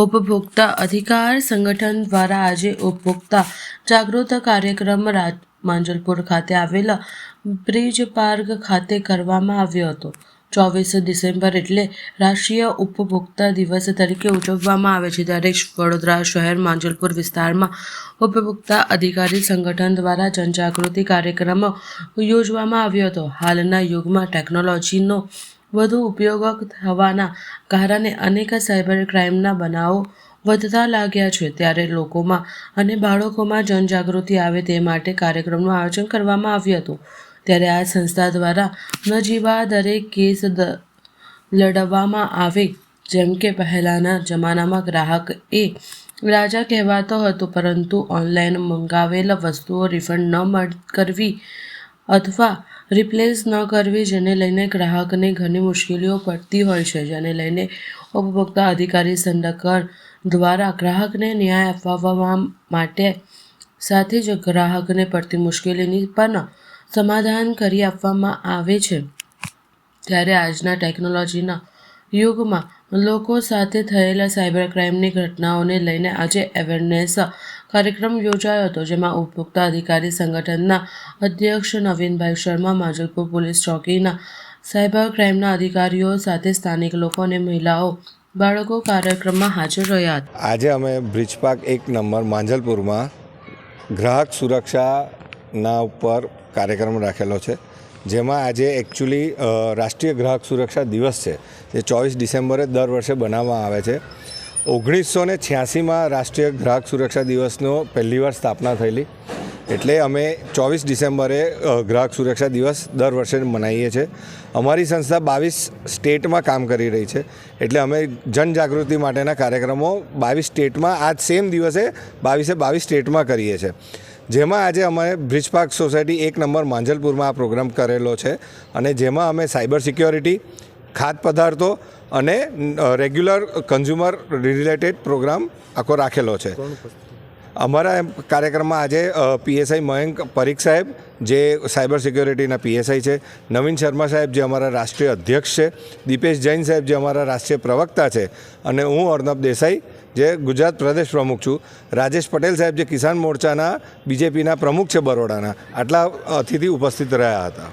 ઉપભોક્તા અધિકાર સંગઠન દ્વારા આજે ઉપભોક્તા જાગૃત કાર્યક્રમ રાજ માંજલપુર ખાતે આવેલા બ્રિજ પાર્ક ખાતે કરવામાં આવ્યો હતો. ચોવીસ ડિસેમ્બર એટલે રાષ્ટ્રીય ઉપભોક્તા દિવસ તરીકે ઉજવવામાં આવે છે. ત્યારે વડોદરા શહેર માંજલપુર વિસ્તારમાં ઉપભોક્તા અધિકારી સંગઠન દ્વારા જનજાગૃતિ કાર્યક્રમ યોજવામાં આવ્યો હતો. હાલના યુગમાં ટેકનોલોજીનો વધુ ઉપયોગ થવાના કારણે અનેક સાયબર ક્રાઇમના બનાવો વધતા લાગ્યા છે. ત્યારે લોકોમાં અને બાળકોમાં જનજાગૃતિ આવે તે માટે કાર્યક્રમનું આયોજન કરવામાં આવ્યું હતું. ત્યારે આ સંસ્થા દ્વારા નજીવા દરેક કેસ લડવામાં આવે, જેમ કે પહેલાંના જમાનામાં ગ્રાહક એ રાજા કહેવાતો હતો, પરંતુ ઓનલાઈન મંગાવેલ વસ્તુઓ રિફંડ ન મળ, કરવી અથવા રિપ્લેસ ન કરવી જેને લઈને ગ્રાહકને ઘણી મુશ્કેલીઓ પડતી હોય છે, જેને લઈને ઉપભોક્તા અધિકારી સંરક્ષણ દ્વારા ગ્રાહકને ન્યાય અપાવવા માટે સાથે જ ગ્રાહકને પડતી મુશ્કેલીની પણ સમાધાન કરી આપવામાં આવે છે. ત્યારે આજના ટેકનોલોજીના યુગમાં લોકો સાથે થયેલા સાયબર ક્રાઇમની ઘટનાઓને લઈને આજે અવેરનેસ કાર્યક્રમ યોજાયો હતો, જેમાં ઉપભોક્તા અધિકારી સંગઠનના અધ્યક્ષ નવીનભાઈ શર્મા, માજલપુર પોલીસ ચોકીના સાયબર ક્રાઇમના અધિકારીઓ સાથે સ્થાનિક લોકો અને મહિલાઓ, બાળકો કાર્યક્રમમાં હાજર રહ્યા હતા. આજે અમે બ્રિજ પાર્ક એક નંબર માંજલપુરમાં ગ્રાહક સુરક્ષાના ઉપર કાર્યક્રમ રાખેલો છે, જેમાં આજે એકચ્યુઅલી રાષ્ટ્રીય ગ્રાહક સુરક્ષા દિવસ છે, જે ચોવીસ ડિસેમ્બરે દર વર્ષે બનાવવામાં આવે છે. ઓગણીસો ને છ્યાસીમાં રાષ્ટ્રીય ગ્રાહક સુરક્ષા દિવસનો પહેલીવાર સ્થાપના થયેલી. એટલે અમે ચોવીસ ડિસેમ્બરે ગ્રાહક સુરક્ષા દિવસ દર વર્ષે મનાવીએ છીએ. અમારી સંસ્થા બાવીસ સ્ટેટમાં કામ કરી રહી છે. એટલે અમે જનજાગૃતિ માટેના કાર્યક્રમો બાવીસ સ્ટેટમાં, આજ સેમ દિવસે બાવીસે બાવીસ સ્ટેટમાં કરીએ છીએ. જેમાં આજે અમે બ્રિજ પાર્ક સોસાયટી એક નંબર માંજલપુરમાં આ પ્રોગ્રામ કરેલો છે. અને જેમાં અમે સાયબર સિક્યોરિટી ખાદ્ય પદાર્થો અને રેગ્યુલર કન્ઝ્યુમર રિલેટેડ પ્રોગ્રામ આખો રાખેલો છે. અમારા એમ કાર્યક્રમમાં આજે પીએસઆઈ મયંક પરીખ સાહેબ જે સાયબર સિક્યોરિટીના પીએસઆઈ છે નવીન શર્મા સાહેબ જે અમારા રાષ્ટ્રીય અધ્યક્ષ છે દીપેશ જૈન સાહેબ જે અમારા રાષ્ટ્રીય પ્રવક્તા છે અને હું અર્ણબ દેસાઈ જે ગુજરાત પ્રદેશ પ્રમુખ છું. રાજેશ પટેલ સાહેબ જે કિસાન મોરચાના બીજેપીના પ્રમુખ છે બરોડાના આટલા અતિથિ ઉપસ્થિત રહ્યા હતા.